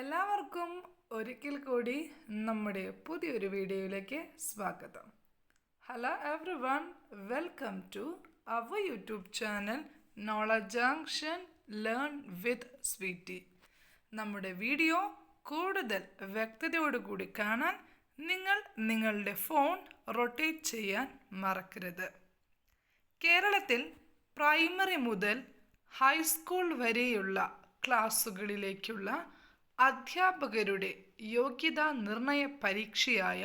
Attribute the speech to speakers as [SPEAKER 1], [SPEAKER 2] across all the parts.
[SPEAKER 1] എല്ലാവർക്കും ഒരിക്കൽ കൂടി നമ്മുടെ പുതിയൊരു വീഡിയോയിലേക്ക് സ്വാഗതം. Hello everyone welcome to our YouTube channel knowledge junction learn with Sweety നമ്മുടെ വീഡിയോ കൂടുതൽ വ്യക്തതയോടുകൂടി കാണാൻ നിങ്ങൾ നിങ്ങളുടെ ഫോൺ റൊട്ടേറ്റ് ചെയ്യാൻ മറക്കരുത്. കേരളത്തിൽ പ്രൈമറി മുതൽ ഹൈസ്കൂൾ വരെയുള്ള ക്ലാസ്സുകളിലേക്കുള്ള അധ്യാപകരുടെ യോഗ്യതാ നിർണയ പരീക്ഷയായ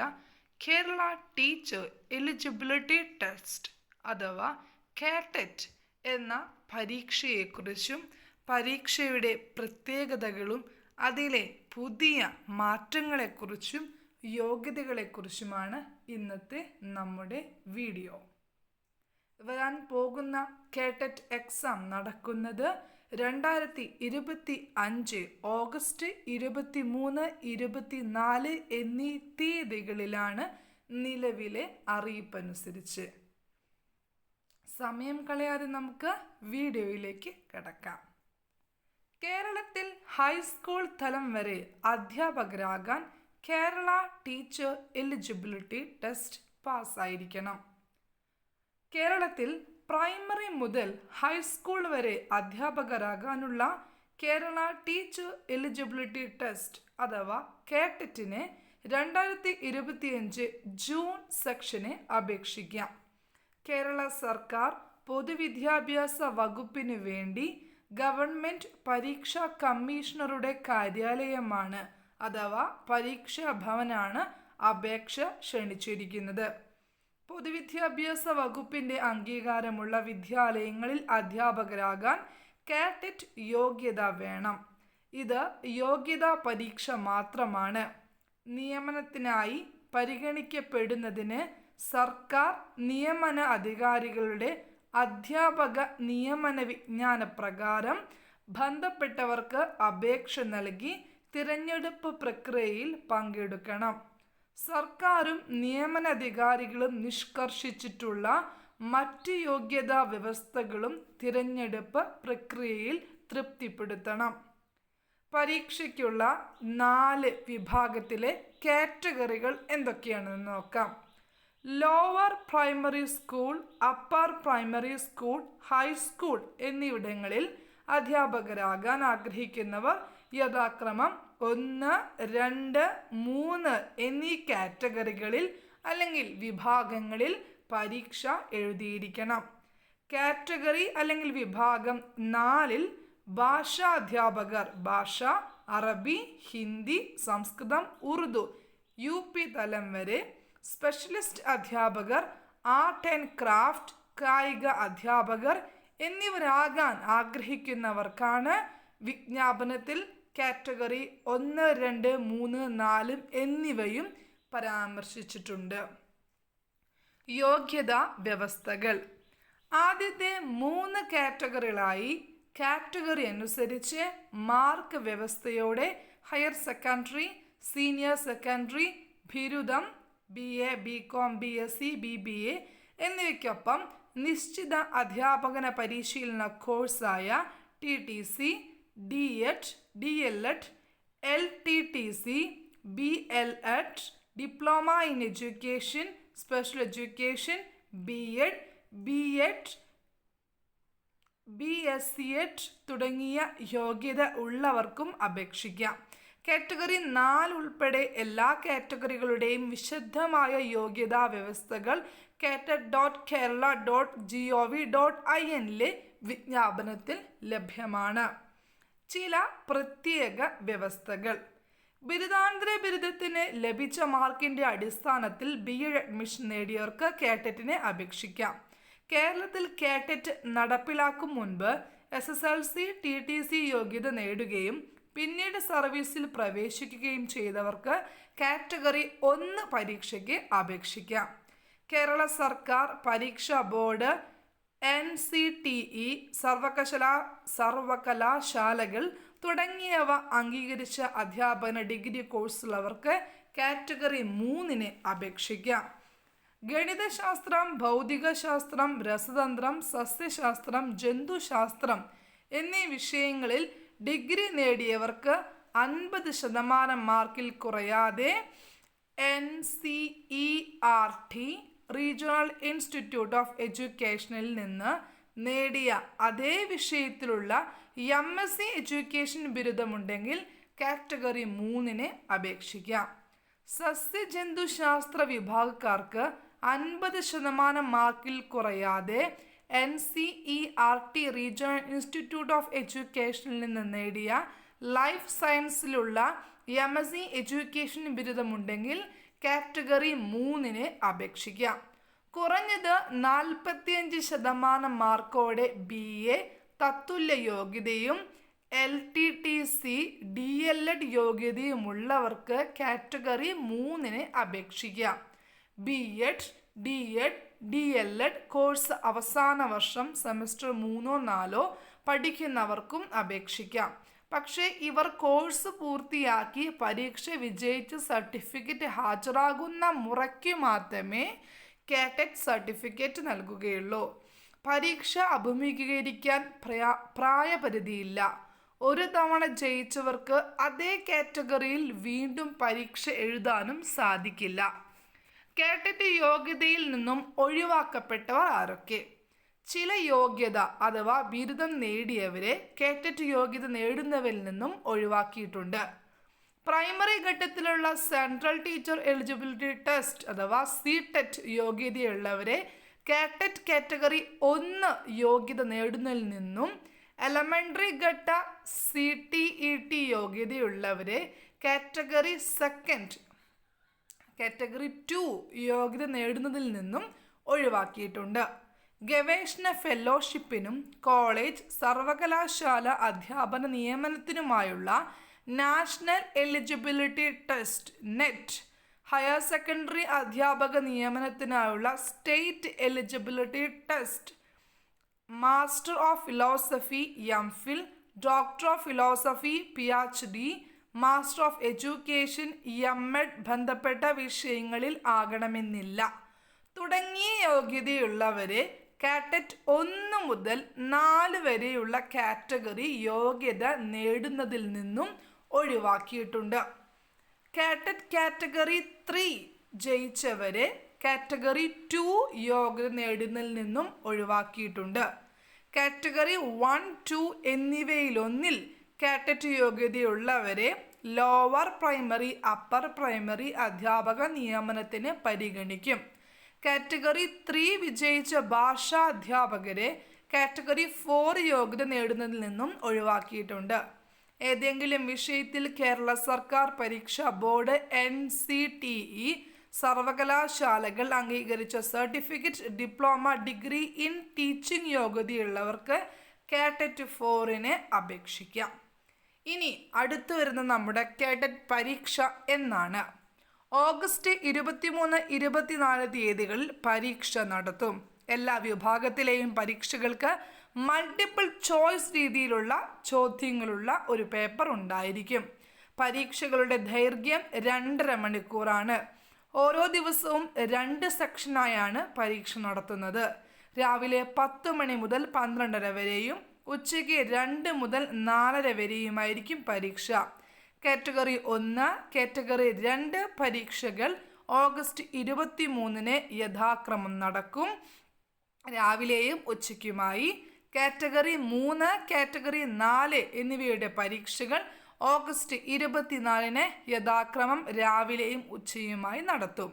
[SPEAKER 1] കേരള ടീച്ചർ എലിജിബിലിറ്റി ടെസ്റ്റ് അഥവാ കാറ്ററ്റ് എന്ന പരീക്ഷയെക്കുറിച്ചും പരീക്ഷയുടെ പ്രത്യേകതകളും അതിലെ പുതിയ മാറ്റങ്ങളെക്കുറിച്ചും യോഗ്യതകളെക്കുറിച്ചുമാണ് ഇന്നത്തെ നമ്മുടെ വീഡിയോ. വരാൻ പോകുന്ന കേട്ടറ്റ് എക്സാം നടക്കുന്നത് രണ്ടായിരത്തി ഇരുപത്തി അഞ്ച് ഓഗസ്റ്റ് ഇരുപത്തി മൂന്ന് ഇരുപത്തി നാല് എന്നീ തീയതികളിലാണ് നിലവിലെ അറിയിപ്പനുസരിച്ച്. സമയം കളയാതെ നമുക്ക് വീഡിയോയിലേക്ക് കിടക്കാം. കേരളത്തിൽ ഹൈസ്കൂൾ തലം വരെ അധ്യാപകരാകാൻ കേരള ടീച്ചർ എലിജിബിലിറ്റി ടെസ്റ്റ് പാസ്സായിരിക്കണം. കേരളത്തിൽ പ്രൈമറി മുതൽ ഹൈസ്കൂൾ വരെ അധ്യാപകരാകാനുള്ള കേരള ടീച്ചർ എലിജിബിലിറ്റി ടെസ്റ്റ് അഥവാ കേട്ടറ്റിന് രണ്ടായിരത്തി ഇരുപത്തിയഞ്ച് ജൂൺ സെക്ഷന് അപേക്ഷിക്കാം. കേരള സർക്കാർ പൊതുവിദ്യാഭ്യാസ വകുപ്പിന് വേണ്ടി ഗവൺമെന്റ് പരീക്ഷാ കമ്മീഷണറുടെ കാര്യാലയമാണ് അഥവാ പരീക്ഷാ ഭവനാണ് അപേക്ഷ ക്ഷണിച്ചിരിക്കുന്നത്. പൊതുവിദ്യാഭ്യാസ വകുപ്പിന്റെ അംഗീകാരമുള്ള വിദ്യാലയങ്ങളിൽ അധ്യാപകരാകാൻ കാറ്ററ്റ് യോഗ്യത വേണം. ഇത് യോഗ്യതാ പരീക്ഷ മാത്രമാണ്. നിയമനത്തിനായി പരിഗണിക്കപ്പെടുന്നതിന് സർക്കാർ നിയമന അധികാരികളുടെ അധ്യാപക നിയമന വിജ്ഞാന പ്രകാരം ബന്ധപ്പെട്ടവർക്ക് അപേക്ഷ നൽകി തിരഞ്ഞെടുപ്പ് പ്രക്രിയയിൽ പങ്കെടുക്കണം. സർക്കാരും നിയമനധികാരികളും നിഷ്കർഷിച്ചിട്ടുള്ള മറ്റ് യോഗ്യതാ വ്യവസ്ഥകളും തിരഞ്ഞെടുപ്പ് പ്രക്രിയയിൽ തൃപ്തിപ്പെടുത്തണം. പരീക്ഷയ്ക്കുള്ള നാല് വിഭാഗത്തിലെ കാറ്റഗറികൾ എന്തൊക്കെയാണെന്ന് നോക്കാം. Lower primary school upper primary school high school എന്നിവിടങ്ങളിൽ അധ്യാപകരാകാൻ ആഗ്രഹിക്കുന്നവർ യഥാക്രമം ഒന്ന് രണ്ട് മൂന്ന് എന്നീ കാറ്റഗറികളിൽ അല്ലെങ്കിൽ വിഭാഗങ്ങളിൽ പരീക്ഷ എഴുതിയിരിക്കണം. കാറ്റഗറി അല്ലെങ്കിൽ വിഭാഗം നാലിൽ ഭാഷാധ്യാപകർ ഭാഷ അറബി ഹിന്ദി സംസ്കൃതം ഉറുദു യു പി തലം വരെ സ്പെഷ്യലിസ്റ്റ് അധ്യാപകർ ആർട്ട് ആൻഡ് ക്രാഫ്റ്റ് കായിക അധ്യാപകർ എന്നിവരാകാൻ ആഗ്രഹിക്കുന്നവർക്കാണ് വിജ്ഞാപനത്തിൽ കാറ്റഗറി ഒന്ന് രണ്ട് മൂന്ന് നാലും എന്നിവയും പരാമർശിച്ചിട്ടുണ്ട്. യോഗ്യതാ വ്യവസ്ഥകൾ. ആദ്യത്തെ മൂന്ന് കാറ്റഗറികളായി കാറ്റഗറി അനുസരിച്ച് മാർക്ക് വ്യവസ്ഥയോടെ ഹയർ സെക്കൻഡറി സീനിയർ സെക്കൻഡറി ബിരുദം B A B com B S C B B A എന്നിവയ്ക്കൊപ്പം നിശ്ചിത അധ്യാപകന പരിശീലന കോഴ്സായ T T C D ed D L ed L T T C B L ed diploma in education special education B ed B ed B S C ed തുടങ്ങിയ യോഗ്യത ഉള്ളവർക്കും അപേക്ഷിക്കാം. Category നാല് ഉൾപ്പെടെ എല്ലാ കാറ്റഗറികളുടെയും വിശദമായ യോഗ്യതാ വ്യവസ്ഥകൾ KTET dot Kerala dot G O V dot I എന്നിലെ വിജ്ഞാപനത്തിൽ ലഭ്യമാണ്. ചില പ്രത്യേക വ്യവസ്ഥകൾ. ബിരുദാനന്തര ബിരുദത്തിന് ലഭിച്ച മാർക്കിന്റെ അടിസ്ഥാനത്തിൽ ബി എഡ് അഡ്മിഷൻ നേടിയവർക്ക് കാറ്ററ്റിനെ അപേക്ഷിക്കാം. കേരളത്തിൽ കാറ്ററ്റ് നടപ്പിലാക്കും മുൻപ് S S L C T T C യോഗ്യത നേടുകയും പിന്നീട് സർവീസിൽ പ്രവേശിക്കുകയും ചെയ്തവർക്ക് കാറ്റഗറി ഒന്ന് പരീക്ഷയ്ക്ക് അപേക്ഷിക്കാം. കേരള സർക്കാർ പരീക്ഷാ board N C T E സർവകലാ സർവകലാശാലകൾ തുടങ്ങിയവ അംഗീകരിച്ച അധ്യാപന ഡിഗ്രി കോഴ്സുള്ളവർക്ക് കാറ്റഗറി മൂന്നിന് അപേക്ഷിക്കാം. ഗണിതശാസ്ത്രം ഭൗതികശാസ്ത്രം രസതന്ത്രം സസ്യശാസ്ത്രം ജന്തുശാസ്ത്രം എന്നീ വിഷയങ്ങളിൽ ഡിഗ്രി നേടിയവർക്ക് അൻപത് ശതമാനം മാർക്കിൽ കുറയാതെ N C E R T regional institute of എഡ്യൂക്കേഷനിൽ നിന്ന് നേടിയ അതേ വിഷയത്തിലുള്ള എം എസ് സി എഡ്യൂക്കേഷൻ ബിരുദമുണ്ടെങ്കിൽ കാറ്റഗറി മൂന്നിന് അപേക്ഷിക്കാം. സസ്യജന്തുശാസ്ത്ര വിഭാഗക്കാർക്ക് അൻപത് ശതമാനം മാർക്കിൽ കുറയാതെ N C E R T regional institute of എഡ്യൂക്കേഷനിൽ നിന്ന് നേടിയ ലൈഫ് സയൻസിലുള്ള എം എസ് സി എഡ്യൂക്കേഷൻ ബിരുദമുണ്ടെങ്കിൽ കാറ്റഗറി മൂന്നിന് അപേക്ഷിക്കാം. കുറഞ്ഞത് നാൽപ്പത്തിയഞ്ച് ശതമാനം മാർക്കോടെ ബി എ തത്തുല്യ യോഗ്യതയും L T T C D L ed യോഗ്യതയുമുള്ളവർക്ക് category മൂന്നിന് അപേക്ഷിക്കാം. B ed D ed D L ed course അവസാന വർഷം സെമസ്റ്റർ മൂന്നോ നാലോ പഠിക്കുന്നവർക്കും അപേക്ഷിക്കാം. പക്ഷേ ഇവർ കോഴ്സ് പൂർത്തിയാക്കി പരീക്ഷ വിജയിച്ച് സർട്ടിഫിക്കറ്റ് ഹാജരാകുന്ന മുറയ്ക്ക് മാത്രമേ കാറ്ററ്റ് സർട്ടിഫിക്കറ്റ് നൽകുകയുള്ളൂ. പരീക്ഷ അഭിമുഖീകരിക്കാൻ പ്രയാ പ്രായപരിധിയില്ല. ഒരു തവണ ജയിച്ചവർക്ക് അതേ കാറ്റഗറിയിൽ വീണ്ടും പരീക്ഷ എഴുതാനും സാധിക്കില്ല. കേട്ടറ്റ് യോഗ്യതയിൽ നിന്നും ഒഴിവാക്കപ്പെട്ടവർ ആരൊക്കെ? ചില യോഗ്യത അഥവാ ബിരുദം നേടിയവരെ കേറ്ററ്റ് യോഗ്യത നേടുന്നവരിൽ നിന്നും ഒഴിവാക്കിയിട്ടുണ്ട്. പ്രൈമറി ഘട്ടത്തിലുള്ള സെൻട്രൽ ടീച്ചർ എലിജിബിലിറ്റി ടെസ്റ്റ് അഥവാ സി ടെറ്റ് യോഗ്യതയുള്ളവരെ കാറ്ററ്റ് കാറ്റഗറി ഒന്ന് യോഗ്യത നേടുന്നതിൽ നിന്നും എലമെന്ററി ഘട്ട സി ടി ഇ ടി യോഗ്യതയുള്ളവരെ കാറ്റഗറി സെക്കൻഡ് കാറ്റഗറി ടു യോഗ്യത നേടുന്നതിൽ നിന്നും ഒഴിവാക്കിയിട്ടുണ്ട്. ഗവേഷണ ഫെലോഷിപ്പിനും കോളേജ് സർവകലാശാല അധ്യാപന നിയമനത്തിനുമായുള്ള national eligibility test NET higher secondary അധ്യാപക നിയമനത്തിനായുള്ള state eligibility test. Master of philosophy M phil doctor of philosophy P H D master of education M ed ബന്ധപ്പെട്ട വിഷയങ്ങളിൽ ആകണമെന്നില്ല. തുടങ്ങിയ യോഗ്യതയുള്ളവരെ കാറ്ററ്റ് ഒന്ന് മുതൽ നാല് വരെയുള്ള കാറ്റഗറി യോഗ്യത നേടുന്നതിൽ നിന്നും ഒഴിവാക്കിയിട്ടുണ്ട്. കാറ്ററ്റ് കാറ്റഗറി ത്രീ ജയിച്ചവരെ കാറ്റഗറി ടു യോഗ്യത നേടുന്നതിൽ നിന്നും ഒഴിവാക്കിയിട്ടുണ്ട്. കാറ്റഗറി വൺ ടു എന്നിവയിലൊന്നിൽ കാറ്ററ്റ് യോഗ്യതയുള്ളവരെ ലോവർ പ്രൈമറി അപ്പർ പ്രൈമറി അധ്യാപക നിയമനത്തിന് പരിഗണിക്കും. കാറ്റഗറി ത്രീ വിജയിച്ച ഭാഷാ അധ്യാപകരെ കാറ്റഗറി ഫോർ യോഗ്യത നേടുന്നതിൽ നിന്നും ഒഴിവാക്കിയിട്ടുണ്ട്. ഏതെങ്കിലും വിഷയത്തിൽ കേരള സർക്കാർ പരീക്ഷാ board N C T E സർവകലാശാലകൾ അംഗീകരിച്ച certificate diploma degree in teaching യോഗ്യതയുള്ളവർക്ക് KTET ഫോറിന് അപേക്ഷിക്കാം. ഇനി അടുത്തു വരുന്ന നമ്മുടെ കാറ്ററ്റ് പരീക്ഷ എന്നാണ്. ഓഗസ്റ്റ് ഇരുപത്തിമൂന്ന് ഇരുപത്തിനാല് തീയതികളിൽ പരീക്ഷ നടത്തും. എല്ലാ വിഭാഗത്തിലെയും പരീക്ഷകൾക്ക് മൾട്ടിപ്പിൾ ചോയ്സ് രീതിയിലുള്ള ചോദ്യങ്ങളുള്ള ഒരു പേപ്പർ ഉണ്ടായിരിക്കും. പരീക്ഷകളുടെ ദൈർഘ്യം രണ്ടര മണിക്കൂറാണ്. ഓരോ ദിവസവും രണ്ട് സെക്ഷനായാണ് പരീക്ഷ നടത്തുന്നത്. രാവിലെ പത്ത് മണി മുതൽ പന്ത്രണ്ടര വരെയും ഉച്ചയ്ക്ക് രണ്ട് മുതൽ നാലര വരെയുമായിരിക്കും പരീക്ഷ. കാറ്റഗറി ഒന്ന് കാറ്റഗറി രണ്ട് പരീക്ഷകൾ ഓഗസ്റ്റ് ഇരുപത്തി മൂന്നിന് യഥാക്രമം നടക്കും. രാവിലെയും ഉച്ചയ്ക്കുമായി. കാറ്റഗറി മൂന്ന് കാറ്റഗറി നാല് എന്നിവയുടെ പരീക്ഷകൾ ഓഗസ്റ്റ് ഇരുപത്തിനാലിന് യഥാക്രമം രാവിലെയും ഉച്ചയുമായി നടത്തും.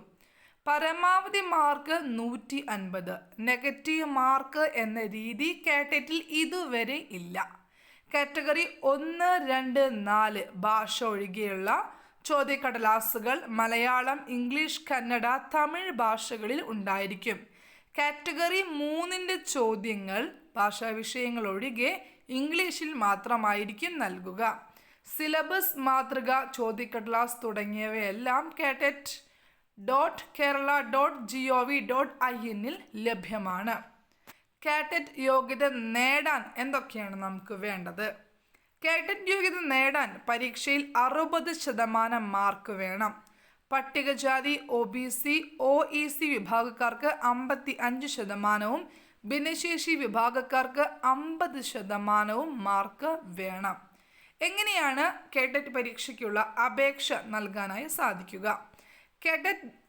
[SPEAKER 1] പരമാവധി മാർക്ക് നൂറ്റി അൻപത്. നെഗറ്റീവ് മാർക്ക് എന്ന രീതി കാറ്ററ്റിൽ ഇതുവരെ ഇല്ല. കാറ്റഗറി ഒന്ന് രണ്ട് നാല് ഭാഷ ഒഴികെയുള്ള ചോദ്യക്കടലാസുകൾ മലയാളം ഇംഗ്ലീഷ് കന്നഡ തമിഴ് ഭാഷകളിൽ ഉണ്ടായിരിക്കും. കാറ്റഗറി മൂന്നിന്റെ ചോദ്യങ്ങൾ ഭാഷാ വിഷയങ്ങൾ ഒഴികെ ഇംഗ്ലീഷിൽ മാത്രമായിരിക്കും നൽകുക. സിലബസ് മാതൃക ചോദ്യക്കടലാസ് തുടങ്ങിയവയെല്ലാം KTET dot Kerala dot G O V dot I എന്നിൽ ലഭ്യമാണ്. കാറ്ററ്റ് യോഗ്യത നേടാൻ എന്തൊക്കെയാണ് നമുക്ക് വേണ്ടത്? കാറ്ററ്റ് യോഗ്യത നേടാൻ പരീക്ഷയിൽ അറുപത് ശതമാനം മാർക്ക് വേണം. പട്ടികജാതി O B C O E C വിഭാഗക്കാർക്ക് അമ്പത്തി അഞ്ച് ശതമാനവും ഭിന്നശേഷി വിഭാഗക്കാർക്ക് അമ്പത് ശതമാനവും മാർക്ക് വേണം. എങ്ങനെയാണ് കേട്ടറ്റ് പരീക്ഷയ്ക്കുള്ള അപേക്ഷ നൽകാനായി സാധിക്കുക? KTET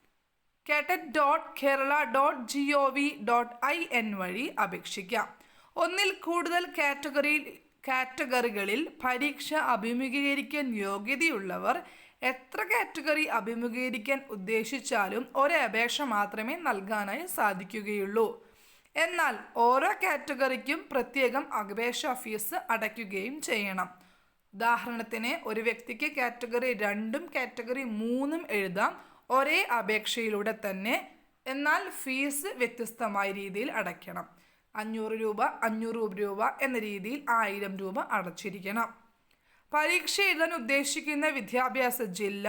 [SPEAKER 1] KTET dot Kerala dot G O V dot I N വഴി അപേക്ഷിക്കാം. ഒന്നിൽ കൂടുതൽ കാറ്റഗറി കാറ്റഗറികളിൽ പരീക്ഷ അഭിമുഖീകരിക്കാൻ യോഗ്യതയുള്ളവർ എത്ര കാറ്റഗറി അഭിമുഖീകരിക്കാൻ ഉദ്ദേശിച്ചാലും ഒരപേക്ഷ മാത്രമേ നൽകാനായി സാധിക്കുകയുള്ളൂ. എന്നാൽ ഓരോ കാറ്റഗറിക്കും പ്രത്യേകം അപേക്ഷാ ഫീസ് അടയ്ക്കുകയും ചെയ്യണം. ഉദാഹരണത്തിന് ഒരു വ്യക്തിക്ക് കാറ്റഗറി രണ്ടും കാറ്റഗറി മൂന്നും എഴുതാം. ഒരേ അപേക്ഷയിലൂടെ തന്നെ. എന്നാൽ ഫീസ് വ്യത്യസ്തമായ രീതിയിൽ അടയ്ക്കണം. അഞ്ഞൂറ് രൂപ അഞ്ഞൂറ് രൂപ എന്ന രീതിയിൽ ആയിരം രൂപ അടച്ചിരിക്കണം. പരീക്ഷ എഴുതാൻ ഉദ്ദേശിക്കുന്ന വിദ്യാഭ്യാസ ജില്ല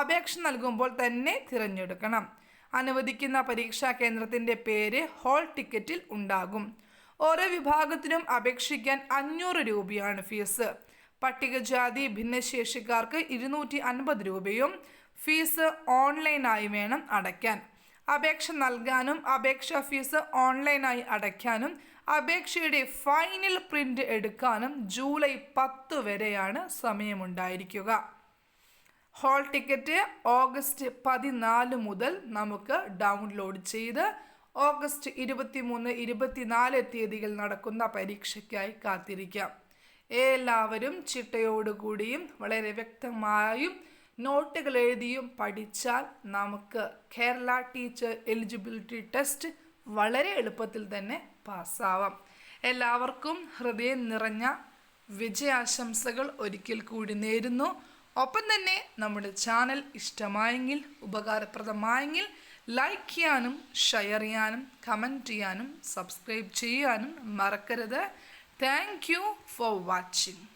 [SPEAKER 1] അപേക്ഷ നൽകുമ്പോൾ തന്നെ തിരഞ്ഞെടുക്കണം. അനുവദിക്കുന്ന പരീക്ഷാ കേന്ദ്രത്തിന്റെ പേര് ഹോൾ ടിക്കറ്റിൽ ഉണ്ടാകും. ഓരോ വിഭാഗത്തിനും അപേക്ഷിക്കാൻ അഞ്ഞൂറ് രൂപയാണ് ഫീസ് പട്ടികജാതി ഭിന്നശേഷിക്കാർക്ക് ഇരുന്നൂറ്റി അൻപത് രൂപയും ഫീസ് ഓൺലൈനായി വേണം അടയ്ക്കാൻ. അപേക്ഷ നൽകാനും അപേക്ഷാ ഫീസ് ഓൺലൈനായി അടയ്ക്കാനും അപേക്ഷയുടെ ഫൈനൽ പ്രിന്റ് എടുക്കാനും ജൂലൈ പത്ത് വരെയാണ് സമയമുണ്ടായിരിക്കുക. ഹോൾ ടിക്കറ്റ് ഓഗസ്റ്റ് പതിനാല് മുതൽ നമുക്ക് ഡൗൺലോഡ് ചെയ്ത് ഓഗസ്റ്റ് ഇരുപത്തി മൂന്ന് ഇരുപത്തിനാല് തീയതികൾ നടക്കുന്ന പരീക്ഷയ്ക്കായി കാത്തിരിക്കാം. എല്ലാവരും ചിട്ടയോടുകൂടിയും വളരെ വ്യക്തമായും നോട്ടുകൾ എഴുതിയും പഠിച്ചാൽ നമുക്ക് കേരള ടീച്ചർ എലിജിബിലിറ്റി ടെസ്റ്റ് വളരെ എളുപ്പത്തിൽ തന്നെ പാസ്സാവാം. എല്ലാവർക്കും ഹൃദയം നിറഞ്ഞ വിജയാശംസകൾ ഒരിക്കൽ കൂടി നേരുന്നു. ഒപ്പം തന്നെ നമ്മുടെ ചാനൽ ഇഷ്ടമായെങ്കിൽ ഉപകാരപ്രദമായെങ്കിൽ ലൈക്ക് ചെയ്യാനും ഷെയർ ചെയ്യാനും കമന്റ് ചെയ്യാനും സബ്സ്ക്രൈബ് ചെയ്യാനും മറക്കരുത്. Thank you for watching